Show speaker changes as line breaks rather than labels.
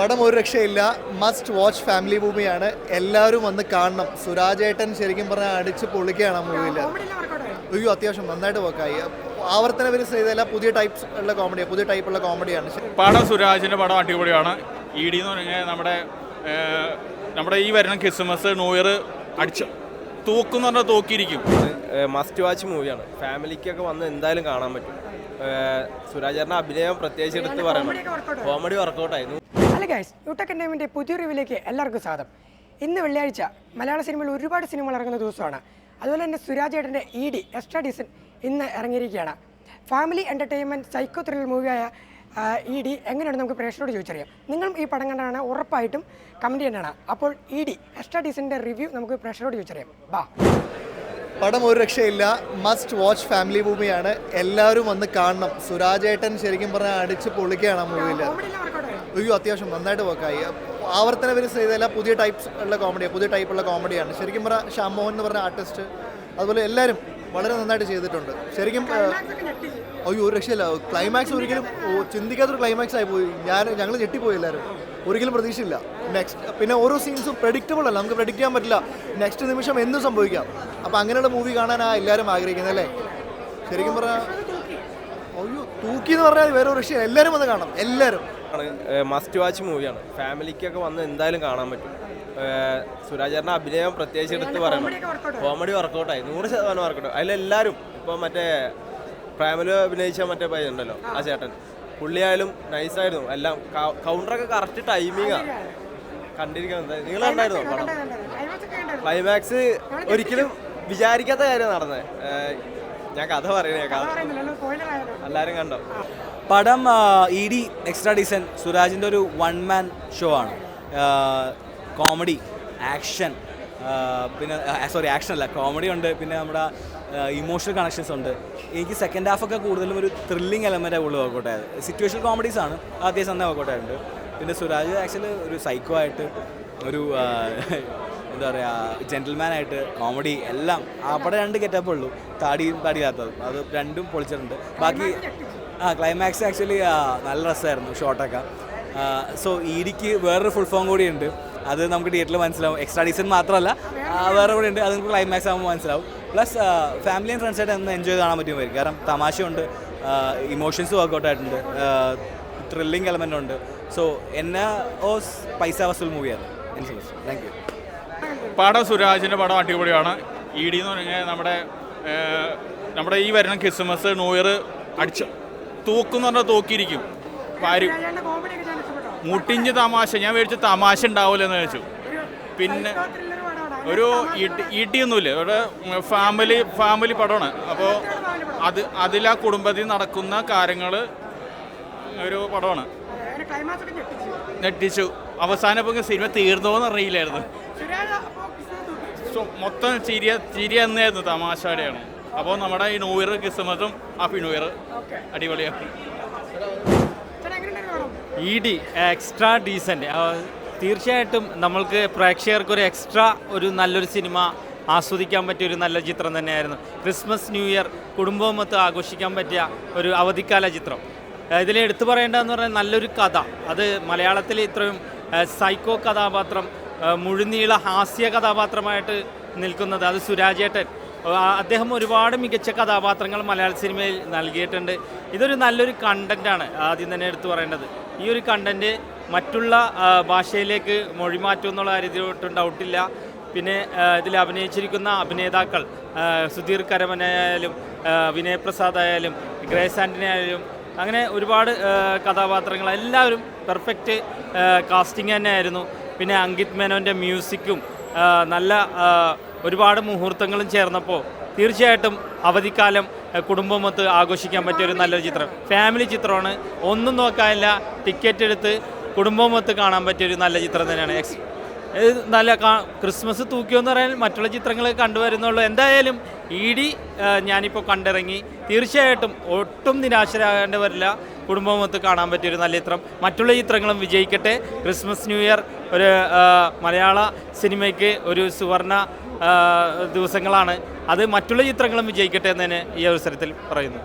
പടം ഒരു രക്ഷയില്ല. മസ്റ്റ് വാച്ച് ഫാമിലി മൂവിയാണ് എല്ലാവരും വന്ന് കാണണം. സുരാജേട്ടൻ ശരിക്കും പറഞ്ഞാൽ അടിച്ച് പൊളിക്കുകയാണ് ആ മൂവിയിൽ അയ്യോ അത്യാവശ്യം നന്നായിട്ട് വർക്കായി ആവർത്തന വരും ചെയ്തല്ല പുതിയ ടൈപ്പ് ഉള്ള കോമഡിയാണ് പുതിയ ടൈപ്പ് ഉള്ള കോമഡിയാണ്
പടം സുരാജിന്റെ പടം അടിപൊളിയാണ്. ഇ ഡി എന്ന് പറഞ്ഞാൽ നമ്മുടെ നമ്മുടെ ഈ വരുന്ന ക്രിസ്മസ് ന്യൂ ഇയർ അടിച്ച് തൂക്കും പറഞ്ഞാൽ തൂക്കിയിരിക്കും.
മസ്റ്റ് വാച്ച് മൂവിയാണ് ഫാമിലിക്കൊക്കെ വന്ന് എന്തായാലും കാണാൻ പറ്റും. ഏഹ് അഭിനയം പ്രത്യേകിച്ച് എടുത്ത് പറയണം കോമഡി വർക്കൗട്ടായിരുന്നു
ഹലോ ഗൈസ് യൂട്ടക് എന്റർടൈൻമെന്റ് പുതിയ റിവ്യൂലേക്ക് എല്ലാവർക്കും സ്വാഗതം. ഇന്ന് വെള്ളിയാഴ്ച മലയാള സിനിമയിൽ ഒരുപാട് സിനിമകൾ ഇറങ്ങുന്ന ദിവസമാണ്. അതുപോലെ തന്നെ സുരാജ് ഏട്ടന്റെ ഇ ഡി എക്സ്ട്രാ ഡീസൻ ഇന്ന് ഇറങ്ങിയിരിക്കുകയാണ്. ഫാമിലി എന്റർടൈൻമെന്റ് സൈക്കോ ത്രില്ലർ മൂവിയായ ഇ ഡി എങ്ങനെയാണ് നമുക്ക് പ്രേക്ഷകരോട് ചോദിച്ചറിയാം. നിങ്ങളും ഈ പടം കണ്ടാണ് ഉറപ്പായിട്ടും കമന്റ് ചെയ്യേണ്ടതാണ്. അപ്പോൾ ഇ ഡി എക്സ്ട്രാ ഡീസന്റെ റിവ്യൂ നമുക്ക് പ്രേക്ഷകരോട് ചോദിച്ചറിയാം. ബാ.
പടം ഒരു രക്ഷയില്ല. മസ്റ്റ് വാച്ച് ഫാമിലി മൂവിയാണ് എല്ലാവരും വന്ന് കാണണം. സുരാജേട്ടൻ ശരിക്കും പറഞ്ഞാൽ അടിച്ച് പൊളിക്കുകയാണ് ആ മൂവിയിൽ അയ്യോ അത്യാവശ്യം നന്നായിട്ട് വർക്കായി ആവർത്തന വരെ ചെയ്തല്ല പുതിയ ടൈപ്സ് ഉള്ള കോമഡിയാണ് പുതിയ ടൈപ്പുള്ള കോമഡിയാണ് ശരിക്കും പറഞ്ഞാൽ ശ്യാം മോഹൻ എന്ന് പറഞ്ഞ ആർട്ടിസ്റ്റ് അതുപോലെ എല്ലാവരും വളരെ നന്നായിട്ട് ചെയ്തിട്ടുണ്ട്. ശരിക്കും അയ്യോ ഒരു രക്ഷയില്ല. ക്ലൈമാക്സ് ഒരിക്കലും ചിന്തിക്കാത്തൊരു ക്ലൈമാക്സ് ആയി പോയി. ഞാൻ ഞങ്ങൾ ഞെട്ടിപ്പോയി എല്ലാവരും ഒരിക്കലും പ്രതീക്ഷയില്ല. നെക്സ്റ്റ് പിന്നെ ഓരോ സീൻസും പ്രഡിക്റ്റബിൾ അല്ല. നമുക്ക് പ്രഡിക്റ്റ് ചെയ്യാൻ പറ്റില്ല. നെക്സ്റ്റ് നിമിഷം എന്തും സംഭവിക്കാം? അപ്പോൾ അങ്ങനെയുള്ള മൂവി കാണാനാണ് എല്ലാവരും ആഗ്രഹിക്കുന്നത് അല്ലേ? ശരിക്കും പറഞ്ഞാൽ അയ്യോ തൂക്കി എന്ന് പറഞ്ഞാൽ വേറെ ഒരു രക്ഷയില്ല. എല്ലാവരും വന്ന് കാണാം എല്ലാവരും
മസ്റ്റ് വാച്ച് മൂവിയാണ് ഫാമിലിക്കൊക്കെ വന്ന് എന്തായാലും കാണാൻ പറ്റും. ഏഹ് അഭിനയം പ്രത്യേകിച്ച് എടുത്ത് പറയണം. കോമഡി വർക്കൗട്ടായി നൂറ് ശതമാനം വർക്കൗട്ട് അതിലെല്ലാവരും ഇപ്പോൾ മറ്റേ ഫാമിലി അഭിനയിച്ച മറ്റേ പയ്യൻ ഉണ്ടല്ലോ ആ ചേട്ടൻ. പുള്ളിയായാലും നൈസായിരുന്നു എല്ലാം കൗണ്ടറൊക്കെ കറക്റ്റ് ടൈമിങ്ങാണ് കണ്ടിരിക്കാൻ നിങ്ങൾ കണ്ടായിരുന്നോ പടം? ക്ലൈമാക്സ് ഒരിക്കലും വിചാരിക്കാത്ത കാര്യം നടന്നത്. ഞാൻ കഥ പറയണേ കഥ എല്ലാവരും കണ്ടോ?
പടം ഇ ഡി എക്സ്ട്രാ ഡീസൻ സുരാജിന്റെ ഒരു വൺ മാൻ ഷോ ആണ്. കോമഡി ആക്ഷൻ പിന്നെ സോറി ആക്ഷൻ അല്ല കോമഡി ഉണ്ട് പിന്നെ നമ്മുടെ ഇമോഷണൽ കണക്ഷൻസ് ഉണ്ട്. എനിക്ക് സെക്കൻഡ് ഹാഫ് ഒക്കെ കൂടുതലും ഒരു ത്രില്ലിംഗ് എലമെന്റ് ഉള്ളു വർക്കൗട്ട് ആയത് സിറ്റുവേഷൻ കോമഡീസ് ആണ് അത്യാവശ്യം തന്നെ വർക്കൗട്ടായിട്ടുണ്ട് പിന്നെ സുരാജ് ആക്ച്വലി ഒരു സൈക്കോ ആയിട്ട് ഒരു എന്താ പറയുക ജെന്റിൽമാൻ ആയിട്ട് കോമഡി എല്ലാം അവിടെ രണ്ട് ഗെറ്റപ്പ് ഉള്ളൂ. താടിയും താടിയില്ലാത്തതും. അത് രണ്ടും പൊളിച്ചിട്ടുണ്ട്. ബാക്കി ആ ക്ലൈമാക്സ് ആക്ച്വലി നല്ല രസമായിരുന്നു ഷോട്ടൊക്കെ സോ ഇഡിക്ക് വേറൊരു ഫുൾ ഫോം കൂടി ഉണ്ട്. അത് നമുക്ക് തിയേറ്ററിൽ മനസ്സിലാവും. എക്സ്ട്രാ ഡീസൻ മാത്രമല്ല വേറെ കൂടി ഉണ്ട്. അത് നമുക്ക് ക്ലൈമാക്സ് ആകുമ്പോൾ മനസ്സിലാവും. പ്ലസ് ഫാമിലി ആൻഡ് ഫ്രണ്ട്സായിട്ട് ഒന്ന് എൻജോയ് കാണാൻ പറ്റുമായിരിക്കും. കാരണം തമാശയുണ്ട് ഇമോഷൻസ് വർക്കൗട്ട് ആയിട്ടുണ്ട് ത്രില്ലിംഗ് എലമെന്റ് ഉണ്ട്. സോ എന്നെ ഓ പൈസ വസൂൽ മൂവിയാണ് എനിക്ക് താങ്ക് യു
പടം സുരാജിന്റെ പടം അടിപൊളിയാണ്. ഇ ഡി എന്ന് പറഞ്ഞാൽ നമ്മുടെ നമ്മുടെ ഈ വരുന്ന ക്രിസ്മസ് ന്യൂ ഇയർ അടിച്ച് തൂക്കുന്ന പറഞ്ഞാൽ തൂക്കിയിരിക്കും. മുട്ടിഞ്ച് തമാശ. ഞാൻ മേടിച്ച തമാശ ഉണ്ടാവില്ല എന്ന് വെച്ചു പിന്നെ ഒരു ഇടിയൊന്നുമില്ല. ഇവിടെ ഫാമിലി ഫാമിലി പടമാണ്. അപ്പോൾ അത് അതിലാ കുടുംബത്തിൽ നടക്കുന്ന കാര്യങ്ങൾ ഒരു പടമാണ്. ഞെട്ടിച്ചു. അവസാനം ഇപ്പം സിനിമ തീർന്നോന്ന് അറിയില്ലായിരുന്നു. സോ മൊത്തം ചിരിയ ചിരി തന്നെയായിരുന്നു തമാശയുടെയാണ്. അപ്പോൾ നമ്മുടെ ഈ ന്യൂ ഇയർ ക്രിസ്മസും ഹാപ്പി ന്യൂ ഇയർ അടിപൊളിയാണ്
ഇ ഡി എക്സ്ട്രാ ഡീസന്റ് തീർച്ചയായിട്ടും നമ്മൾക്ക് പ്രേക്ഷകർക്ക് ഒരു എക്സ്ട്രാ ഒരു നല്ലൊരു സിനിമ ആസ്വദിക്കാൻ പറ്റിയ ഒരു നല്ല ചിത്രം തന്നെയായിരുന്നു. ക്രിസ്മസ് ന്യൂ ഇയർ കുടുംബവുമൊത്ത് ആഘോഷിക്കാൻ പറ്റിയ ഒരു അവധിക്കാല ചിത്രം. ഇതിൽ എടുത്തു പറയേണ്ടതെന്ന് പറഞ്ഞാൽ നല്ലൊരു കഥ. അത് മലയാളത്തിൽ ഇത്രയും സൈക്കോ കഥാപാത്രം മുഴുനീള ഹാസ്യ കഥാപാത്രമായിട്ട് നിൽക്കുന്നത് അത് സുരാജേട്ടൻ. അദ്ദേഹം ഒരുപാട് മികച്ച കഥാപാത്രങ്ങൾ മലയാള സിനിമയിൽ നൽകിയിട്ടുണ്ട്. ഇതൊരു നല്ലൊരു കണ്ടന്റാണ് ആദ്യം തന്നെ എടുത്തു പറയേണ്ടത്. ഈ ഒരു കണ്ടന്റ് മറ്റുള്ള ഭാഷയിലേക്ക് മൊഴിമാറ്റും എന്നുള്ള കാര്യത്തിലോട്ടും ഡൗട്ടില്ല പിന്നെ ഇതിൽ അഭിനയിച്ചിരിക്കുന്ന അഭിനേതാക്കൾ സുധീർ കരമനായാലും വിനയ് പ്രസാദ് ആയാലും ഗ്രേസ് ആന്റണി ആയാലും അങ്ങനെ ഒരുപാട് കഥാപാത്രങ്ങൾ. എല്ലാവരും പെർഫെക്റ്റ് കാസ്റ്റിംഗ് തന്നെയായിരുന്നു പിന്നെ അങ്കിത് മേനോന്റെ മ്യൂസിക്കും നല്ല ഒരുപാട് മുഹൂർത്തങ്ങളും ചേർന്നപ്പോൾ തീർച്ചയായിട്ടും അവധിക്കാലം കുടുംബമൊത്ത് ആഘോഷിക്കാൻ പറ്റിയ ഒരു നല്ലൊരു ചിത്രം. ഫാമിലി ചിത്രമാണ്. ഒന്നും നോക്കാനില്ല ടിക്കറ്റ് എടുത്ത് കുടുംബമൊത്ത് കാണാൻ പറ്റിയ ഒരു നല്ല ചിത്രം തന്നെയാണ്. എക്സ് നല്ല ക്രിസ്മസ് തൂക്കിയെന്ന് പറയാൻ മറ്റുള്ള ചിത്രങ്ങൾ കണ്ടുവരുന്നുള്ളൂ. എന്തായാലും ഇ ഡി ഞാനിപ്പോൾ കണ്ടിറങ്ങി. തീർച്ചയായിട്ടും ഒട്ടും നിരാശരാകേണ്ടി വരില്ല. കുടുംബമൊത്ത് കാണാൻ പറ്റിയൊരു നല്ല ചിത്രം. മറ്റുള്ള ചിത്രങ്ങളും വിജയിക്കട്ടെ. ക്രിസ്മസ് ന്യൂ ഇയർ ഒരു മലയാള സിനിമയ്ക്ക് ഒരു സുവർണ ദിവസങ്ങളാണ്. അത് മറ്റുള്ള ചിത്രങ്ങളും വിജയിക്കട്ടെ എന്ന് തന്നെ ഈ അവസരത്തിൽ പറയുന്നു.